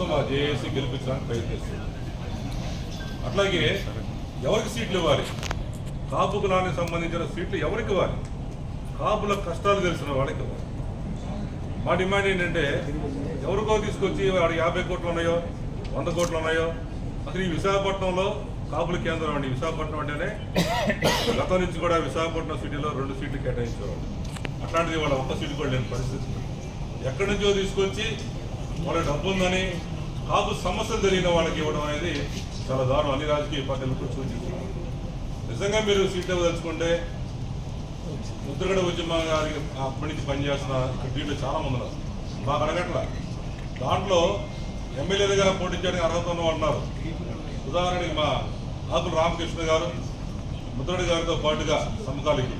కోసం ఆ జేఏసీ గెలిపించడానికి ప్రయత్నిస్తుంది. అట్లాగే ఎవరికి సీట్లు ఇవ్వాలి? కాపు కులానికి సంబంధించిన సీట్లు ఎవరికి ఇవ్వాలి? కాపుల కష్టాలు తెలిసిన వాళ్ళకి ఇవ్వాలి. మా డిమాండ్ ఏంటంటే ఎవరికో తీసుకొచ్చి వాడు యాభై కోట్లు ఉన్నాయో వంద కోట్లు ఉన్నాయో అసలు ఈ విశాఖపట్నంలో కాపుల కేంద్రం అండి. విశాఖపట్నం అంటేనే గతం నుంచి కూడా విశాఖపట్నం సిటీలో రెండు సీట్లు కేటాయించేవాళ్ళు. అట్లాంటిది వాళ్ళ ఒక్క సీటు కూడా లేని పరిస్థితి. ఎక్కడి నుంచో తీసుకొచ్చి వాళ్ళ డబ్బు ఉందని కాదు సమస్యలు తెలియని వాళ్ళకి ఇవ్వడం అనేది చాలా దారుణం. అన్ని రాజకీయ పార్టీలకు సూచిస్తున్నాం నిజంగా మీరు సీట్లు ఇవ్వదలుచుకుంటే ముద్రగడ ఉద్యమ గారికి అప్పటి నుంచి పనిచేస్తున్న దీంట్లో చాలా మంది ఉన్నారు. మాకు అడగట్ల. దాంట్లో ఎమ్మెల్యేలుగా పోటీ చేయడానికి అర్హత ఉన్న ఉన్నారు. ఉదాహరణకి మా ఆకులు రామకృష్ణ గారు ముద్రగడ గారితో పాటుగా సమకాలికి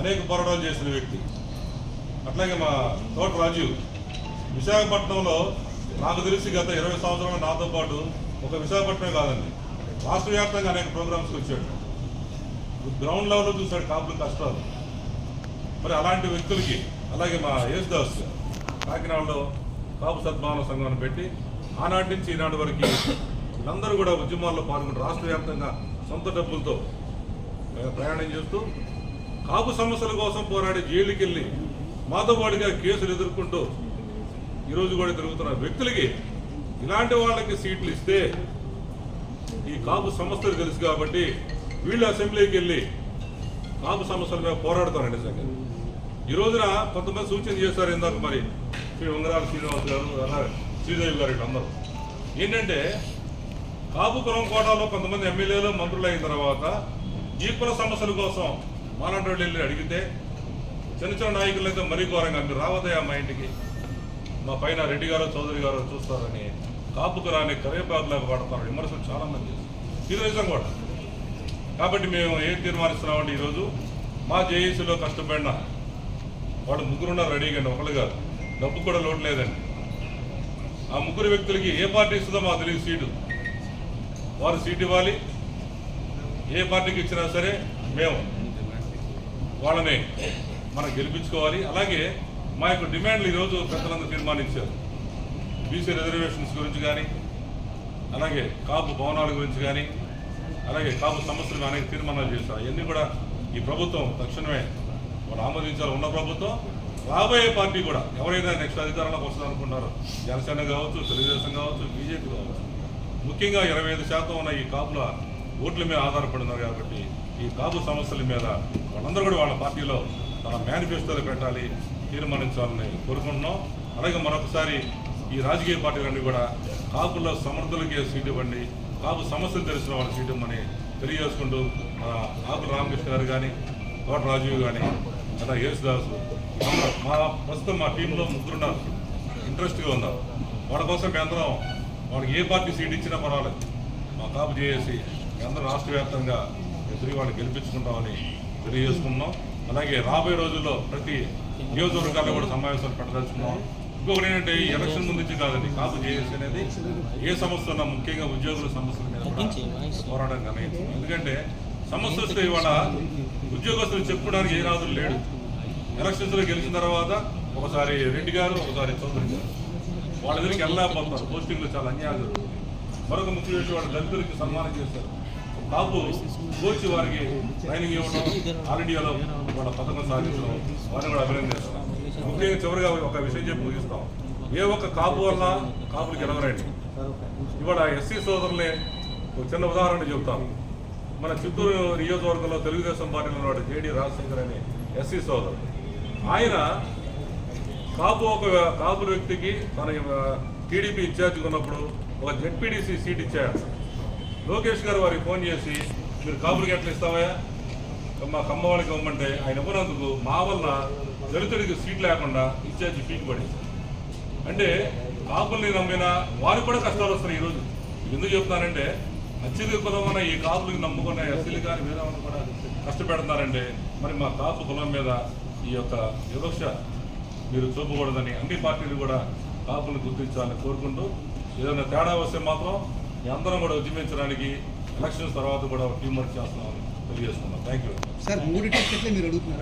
అనేక పోరాటాలు చేసిన వ్యక్తి. అట్లాగే మా తోట రాజీవ్. విశాఖపట్నంలో నాకు తెలిసి గత ఇరవై సంవత్సరాలు నాతో పాటు ఒక విశాఖపట్నమే కాదండి. రాష్ట్ర వ్యాప్తంగా అనేక ప్రోగ్రామ్స్కి వచ్చాడు. గ్రౌండ్ లెవెల్లో చూశాడు కాపులు కష్టాలు. మరి అలాంటి వ్యక్తులకి అలాగే మా యేసుదాస్ కాకినాడలో కాపు సద్భావన సంఘాన్ని పెట్టి ఆనాటి నుంచి ఈనాటి వరకు వీళ్ళందరూ కూడా ఉద్యమాల్లో పాల్గొని రాష్ట్ర వ్యాప్తంగా సొంత డబ్బులతో ప్రయాణం చేస్తూ కాపు సమస్యల కోసం పోరాడి జైలుకి వెళ్ళి మాతో పాటుగా కేసులు ఎదుర్కొంటూ ఈరోజు కూడా తిరుగుతున్న వ్యక్తులకి ఇలాంటి వాళ్ళకి సీట్లు ఇస్తే ఈ కాపు సమస్యలు తెలుసు కాబట్టి వీళ్ళు అసెంబ్లీకి వెళ్ళి కాపు సమస్యల మీద పోరాడుతారండి నిజంగా ఈ రోజున కొంతమంది సూచన చేశారు ఇందాక మరి శ్రీ ఉంగరాల శ్రీనివాస్ గారు అలాగే శ్రీదేవి గారు అందరూ ఏంటంటే కాపు కులం కోటాలో కొంతమంది ఎమ్మెల్యేలు మంత్రులు అయిన తర్వాత ఈ కుల సమస్యల కోసం మాలాంటి వెళ్ళి అడిగితే చిన్న చిన్న నాయకులు అయితే మరీ ఘోరంగా మీరు రావదయా మా ఇంటికి. మా పైన రెడ్డి గారు చౌదరి గారు చూస్తారని కాపుకు రాని కరివేపాకులాగా వాడతారు విమర్శలు చాలామంది ఇది నిజం కూడా. కాబట్టి మేము ఏం తీర్మానిస్తున్నామంటే ఈరోజు మా జేఏసీలో కష్టపడిన వాళ్ళు ముగ్గురున్నారు రెడీగా ఒకళ్ళు కాదు. డబ్బు కూడా లోటు లేదండి. ఆ ముగ్గురు వ్యక్తులకి ఏ పార్టీ ఇస్తుందో మాకు తెలియదు సీటు. వారు సీటు ఇవ్వాలి. ఏ పార్టీకి ఇచ్చినా సరే మేము వాళ్ళని మనం గెలిపించుకోవాలి. అలాగే మా యొక్క డిమాండ్లు ఈరోజు పెద్దలందరూ తీర్మానించారు. బీసీ రిజర్వేషన్స్ గురించి కానీ అలాగే కాపు భవనాల గురించి కానీ అలాగే కాపు సమస్యలు అనేక తీర్మానాలు చేశారు. అవన్నీ కూడా ఈ ప్రభుత్వం తక్షణమే వాళ్ళు ఆమోదించాలి. ఉన్న ప్రభుత్వం రాబోయే పార్టీ కూడా ఎవరైనా నెక్స్ట్ అధికారంలోకి వస్తుంది అనుకుంటారో జనసేన కావచ్చు తెలుగుదేశం కావచ్చు బీజేపీ కావచ్చు ముఖ్యంగా ఇరవై ఐదు శాతం ఉన్న ఈ కాపుల ఓట్ల మీద ఆధారపడి ఉన్నారు కాబట్టి ఈ కాపు సమస్యల మీద వాళ్ళందరూ కూడా వాళ్ళ పార్టీలో తన మేనిఫెస్టోలు పెట్టాలి. తీర్మానించాలని కోరుకుంటున్నాం. అలాగే మరొకసారి ఈ రాజకీయ పార్టీలన్నీ కూడా కాపుల్లో సమర్థులకే సీటు ఇవ్వండి. కాపు సమస్యలు తెలిసిన వాళ్ళ సీటు ఇవ్వమని తెలియజేసుకుంటూ మన ఆకుల రామకృష్ణ గారు కానీ తోట రాజీవ్ కానీ అలా యేసుదాస్ మా ప్రస్తుతం మా టీంలో ముగ్గురున్నారు. ఇంట్రెస్ట్గా ఉన్నారు. వాళ్ళ కోసం కేంద్రం వాళ్ళకి ఏ పార్టీ సీట్ ఇచ్చినా పర్వాలేదు. మా కాపు చేసి కేంద్రం రాష్ట్ర వ్యాప్తంగా ఎదురు వాళ్ళు గెలిపించుకుంటామని తెలియజేసుకున్నాం అలాగే రాబోయే రోజుల్లో ప్రతి నియోజకవర్గాల్లో కూడా సమావేశాలు పెట్టదలుచుకున్నాం ఇంకొకటి ఏంటంటే ఈ ఎలక్షన్ ముందు కాదండి కాపు జేఏసీ అనేది ఏ సమస్య ఉన్నా ముఖ్యంగా ఉద్యోగుల సమస్యల మీద కూడా పోరాటం నిర్ణయించాం ఎందుకంటే సమస్య వస్తే ఇవాళ ఉద్యోగస్తులు చెప్పుకోవడానికి ఏ రాజులు లేడు. ఎలక్షన్స్లో గెలిచిన తర్వాత ఒకసారి రెడ్డి గారు ఒకసారి చౌదరి గారు. వాళ్ళ దగ్గరికి వెళ్ళలేకపోతారు పోస్టింగ్లు చాలా అన్యాయం జరుగుతుంది మరొక ముఖ్య విషయం వాళ్ళ దళితులకి సన్మానం చేస్తారు కాపు కోచ్ వారికి ట్రైనింగ్ ఇవ్వడం ఆల్ ఇండియాలో వాళ్ళ పథకం సాధించడం వారిని కూడా అభినందిస్తాం. ముఖ్యంగా చివరిగా ఒక విషయం చెప్పి ముగిస్తాం. ఏ ఒక్క కాపు వల్ల కాపులు గెలవరండి. ఇవాళ ఎస్సీ సోదరులే ఒక చిన్న ఉదాహరణ చెబుతాను మన చిత్తూరు నియోజకవర్గంలో తెలుగుదేశం పార్టీలో ఉన్నాడు జేడి రాజశేఖర్ అనే ఎస్సీ సోదరు ఆయన కాపు ఒక కాపు వ్యక్తికి తన టీడీపీ ఇన్ఛార్జ్ ఉన్నప్పుడు ఒక జెడ్పీడీసీ సీట్ ఇచ్చాడు. లోకేష్ గారు వారికి ఫోన్ చేసి మీరు కాపులకి ఎట్లా ఇస్తావా? మా కమ్మ వాళ్ళకి ఇవ్వమంటే ఆయన ఇవ్వనందుకు మా వల్ల దళితుడికి సీట్ లేకుండా ఇన్ఛార్జి పీకి పడేసి అంటే కాపుల్ని నమ్మిన వారికి కూడా కష్టాలు వస్తున్నాయి ఈరోజు. ఎందుకు చెప్తానంటే అత్యధిక కులమైన ఈ కాపులకి నమ్ముకున్న ఎస్సీలు కానీ వేరే వాళ్ళు కూడా కష్టపెడుతున్నారంటే మరి మా కాపు కులం మీద ఈ యొక్క వివక్ష మీరు చూపకూడదని అన్ని పార్టీలు కూడా కాపులను గుర్తించాలని కోరుకుంటూ ఏదైనా తేడా వస్తే మాత్రం అందరం కూడా ఉద్యమించడానికి ఎలక్షన్స్ తర్వాత కూడా టీం వర్క్ చేస్తున్నామని తెలియజేస్తున్నాం. థ్యాంక్ యూ సార్ మూడు టికెట్లే మీరు అడుగుతున్నారు.